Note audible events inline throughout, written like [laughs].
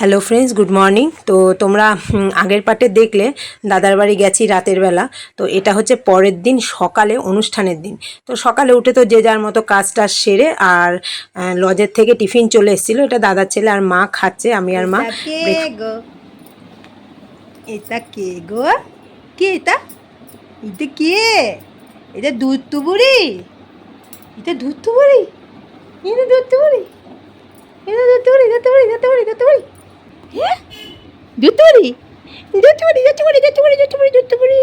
Hello friends good morning তো তোমরা আগের পার্টে দেখলে দাদার বাড়ি গেছি রাতের বেলা। তো এটা হচ্ছে পরের দিন সকালে অনুষ্ঠানের দিন। তো সকালে উঠে তো যে যার মতো কাজ টাজ সেরে আর লজের থেকে টিফিন চলে এসেছিল। এটা দাদার ছেলে আর মা খাচ্ছে আমি আর মা। এটা কে গো? এটা কে গো? কে এটা? এটা কে? এটা দুধ তুবুরি এটা দুধ তুবুরি এটা দুধ তুবুরি এটা দুধ তুবুরি দুধ তুবুরি দুধ তুবুরি দুধ তুবুরি দুধ তুবুরি দুধ তুবুরি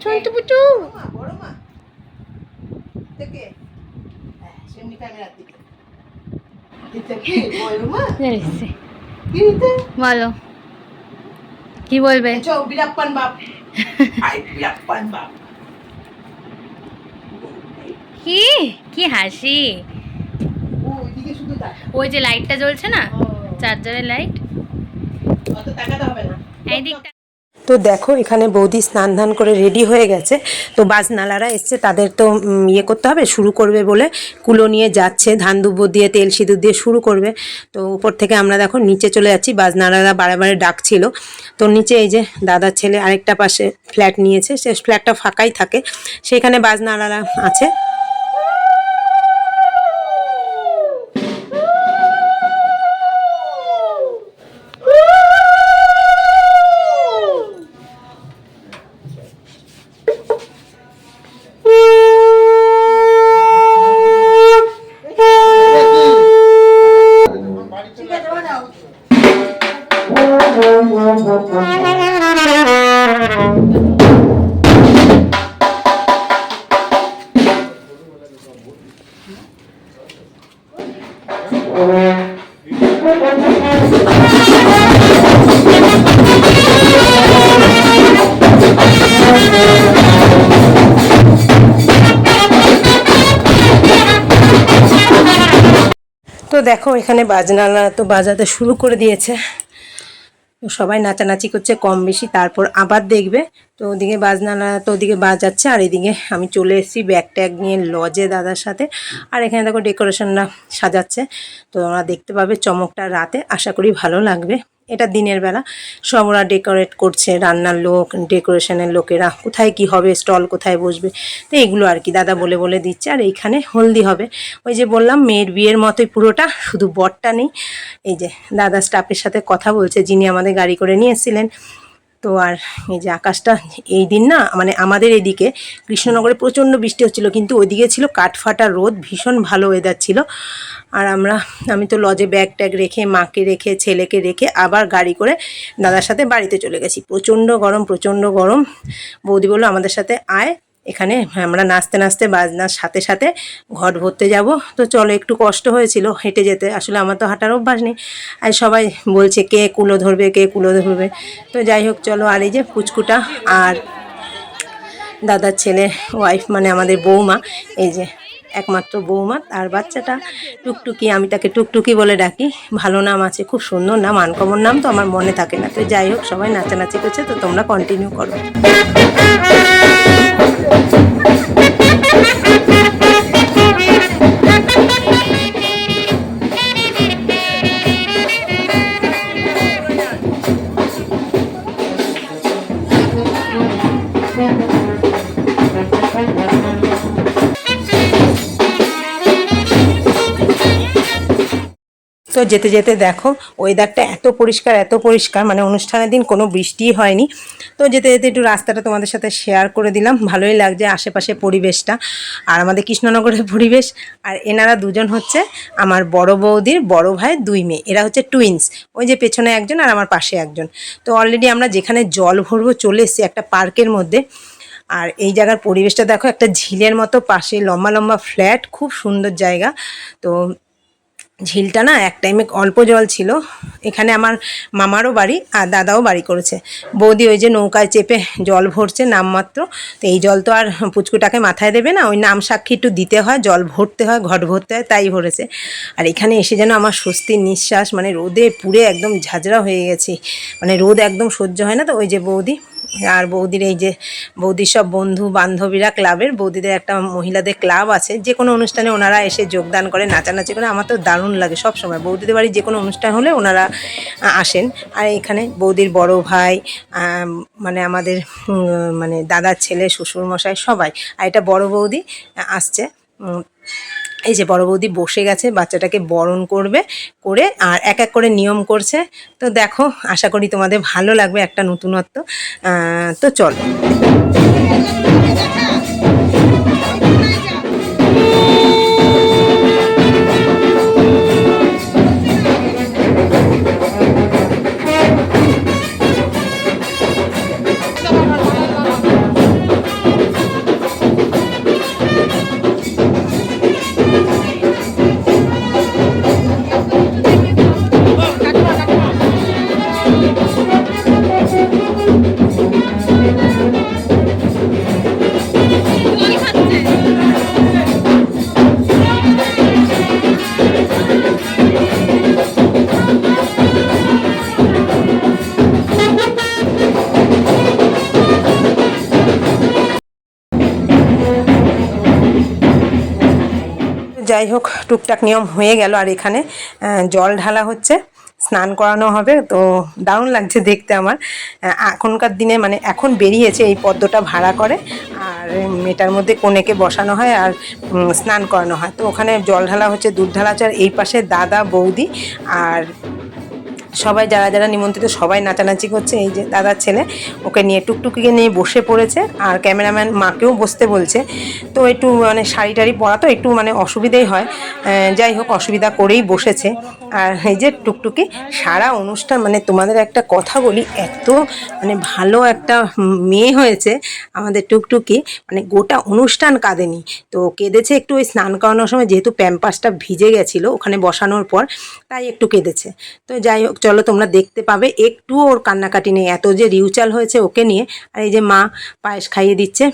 ছোট পুচু বড় মা থেকে। সেমনি ক্যামেরার দিকে। কি বলো। বলবে? [laughs] কি? কি হাসি? ওই যে লাইটটা জ্বলছে না? চার্জারের লাইট। অত তাকাতে হবে না। এই দিকটা তো দেখো এখানে বৌদি স্নান ধান করে রেডি হয়ে গেছে। তো বাজনালারা এসছে তাদের তো ইয়ে করতে হবে শুরু করবে বলে কুলো নিয়ে যাচ্ছে ধান দুব্বো দিয়ে তেল সিঁদুর দিয়ে শুরু করবে। তো উপর থেকে আমরা দেখো নিচে চলে যাচ্ছি বাজনালারা বারে বারে ডাকছিল। তো নিচে এই যে দাদার ছেলে আরেকটা পাশে ফ্ল্যাট নিয়েছে সে ফ্ল্যাটটা ফাঁকাই থাকে। সেখানে বাজনালারা আছে। তো দেখো, এখানে বাজনালা তো বাজাতে শুরু করে দিয়েছে। তো সবাই নাচানাচি করছে কম বেশি, তারপর আবার দেখবে। তো ওদিকে বাজনালা তো ওদিকে বাজাচ্ছে, আর এদিকে আমি চলে এসেছি ব্যাগ ট্যাগ নিয়ে লজে দাদার সাথে। আর এখানে দেখো ডেকোরেশনটা সাজাচ্ছে। তো ওরা দেখতে পাবে চমকটা রাতে, আশা করি ভালো লাগবে। এটা দিনের বেলা। সব ওরা ডেকোরেট করছে রান্নার লোক ডেকোরেশনের লোকেরা, কোথায় কি হবে স্টল কোথায় বসবে, তো এগুলো আর কি দাদা বলে বলে দিচ্ছে। আর এইখানে হলদি হবে। ওই যে বললাম, মেয়ের বিয়ের মতোই পুরোটা, শুধু বরটা নেই। এই যে দাদা স্টাফের সাথে কথা বলছে, যিনি আমাদের গাড়ি করে নিয়ে এসেছিলেন তো আর এই যে আকাশটা এই দিন না মানে আমাদের এদিকে কৃষ্ণনগরে প্রচণ্ড বৃষ্টি হচ্ছিল, কিন্তু ওইদিকে ছিল কাঠফাটা রোদ, ভীষণ ভালো ওয়েদার ছিল। আর আমরা, আমি তো লজে ব্যাগ ট্যাগ রেখে, মাকে রেখে, ছেলেকে রেখে আবার গাড়ি করে দাদার সাথে বাড়িতে চলে গেছি। প্রচণ্ড গরম প্রচণ্ড গরম। বৌদি বলল আমাদের সাথে আয় এখানে আমরা নাচতে নাচতে বাজনার সাথে সাথে ঘট ভরতে যাব। তো চলো, একটু কষ্ট হয়েছিল হেঁটে যেতে। আসলে আমার তো হাঁটার অভ্যাস নেই। আর সবাই বলছে, কে কুলো ধরবে, কে কুলো ধরবে। তো যাই হোক, চলো, আর এই যে পুচকুটা আর দাদার ছেলে ওয়াইফ মানে আমাদের বৌমা, এই যে একমাত্র বৌমা, তার বাচ্চাটা টুকটুকি, আমি তাকে টুকটুকি বলে ডাকি। ভালো নাম আছে, খুব সুন্দর নাম, আনকমন নাম তো আমার মনে থাকে না। তো যাই হোক, সবাই নাচানাচি করছে, তো তোমরা কন্টিনিউ করো। Yeah. তো যেতে যেতে দেখো ওয়েদারটা এত পরিষ্কার এত পরিষ্কার মানে অনুষ্ঠানের দিন কোনো বৃষ্টিই হয়নি। তো যেতে যেতে একটু রাস্তাটা তোমাদের সাথে শেয়ার করে দিলাম, ভালোই লাগছে আশেপাশে পরিবেশটা। আর আমাদের কৃষ্ণনগরের পরিবেশ, আর এনারা দুজন হচ্ছে আমার বড় বৌদির বড় ভাই, দুই মেয়ে। এরা হচ্ছে টুইন্স ওই যে পেছনে একজন আর আমার পাশে একজন। তো অলরেডি আমরা যেখানে জল ভরবো চলে এসেছি একটা পার্কের মধ্যে। আর এই জায়গার পরিবেশটা দেখো, একটা ঝিলের মতো পাশে, লম্বা লম্বা ফ্ল্যাট, খুব সুন্দর জায়গা। তো ঝিলটা না, এক টাইমে অল্প জল ছিল। এখানে আমার মামারও বাড়ি আর দাদাও বাড়ি করেছে। বৌদি ওই যে নৌকায় চেপে জল ভরছে নামমাত্র। তো এই জল তো আর পুচকুটাকে মাথায় দেবে না, ওই নাম সাক্ষী একটু দিতে হয়, জল ভরতে হয়, ঘট ভরতে হয়, তাই ভরেছে। আর এখানে এসে যেন আমার স্বস্তির নিঃশ্বাস মানে রোদে পুড়ে একদম ঝাঁঝরা হয়ে গেছি। মানে রোদ একদম সহ্য হয় না তো ওই যে বৌদি। আর বৌদির এই যে, বৌদির সব বন্ধু বান্ধবীরা ক্লাবের, বৌদিদের একটা মহিলাদের ক্লাব আছে। যে কোনো অনুষ্ঠানে ওনারা এসে যোগদান করে নাচানাচি করে আমার তো দারুণ লাগে সব সময়। বৌদিদের বাড়ি যে কোনো অনুষ্ঠান হলে ওনারা আসেন। আর এখানে বৌদির বড় ভাই মানে আমাদের মানে দাদার ছেলে, শ্বশুরমশাই সবাই। আর এটা বড় বৌদি আসছে। এই যে বড় বৌদি বসে গেছে, বাচ্চাটাকে বরণ করবে, করে আর এক এক করে নিয়ম করছে। তো দেখো, আশা করি তোমাদের ভালো লাগবে একটা নতুনত্ব। তো চলো। যাই হোক, টুকটাক নিয়ম হয়ে গেল আর এখানে জল ঢালা হচ্ছে, স্নান করানো হবে, তো দারুণ লাগছে দেখতে আমার। এখনকার দিনে মানে এখন বেরিয়েছে এই পদ্মটা ভাড়া করে, আর মেটার মধ্যে কোনেকে বসানো হয় আর স্নান করানো হয়। তো ওখানে জল ঢালা হচ্ছে, দুধ ঢালা হচ্ছে এই পাশে দাদা, বৌদি আর সবাই যারা যারা নিমন্ত্রিত, সবাই নাচানাচি করছে। এই যে দাদার ছেলে, ওকে নিয়ে টুকটুকিকে নিয়ে বসে পড়েছে আর ক্যামেরাম্যান মাকেও বসতে বলছে। তো একটু মানে শাড়ি টাড়ি পরা তো একটু মানে অসুবিধেই হয়। যাই হোক, অসুবিধা করেই বসেছে। আর এই যে টুকটুকি, সারা অনুষ্ঠান মানে তোমাদের একটা কথা বলি, এত মানে ভালো একটা মেয়ে হয়েছে আমাদের টুকটুকি। মানে গোটা অনুষ্ঠান কাঁদেনি। তো কেঁদেছে একটু ওই স্নান করানোর সময়, যেহেতু প্যাম্পাসটা ভিজে গেছিল ওখানে বসানোর পর, তাই একটু কেঁদেছে। তো যাই হোক চলো তোমরা দেখতে পাবে একটু ওর কান্নাকাটি নেই। এত যে রিউচাল হয়েছে ওকে নিয়ে, আর এই যে মা পায়েস খাইয়ে দিচ্ছে,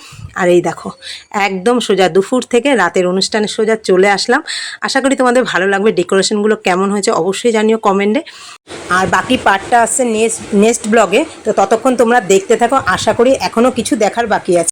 আর এই দেখো, একদম সোজা দুপুর থেকে রাতের অনুষ্ঠানে সোজা চলে আসলাম। আশা করি তোমাদের ভালো লাগবে ডেকোরেশনগুলো কেমন হয়েছে অবশ্যই জানিও কমেন্টে আর বাকি পার্টটা আসছে নেক্সট নেক্সট ব্লগে তো ততক্ষণ তোমরা দেখতে থাকো, আশা করি এখনও কিছু দেখার বাকি আছে।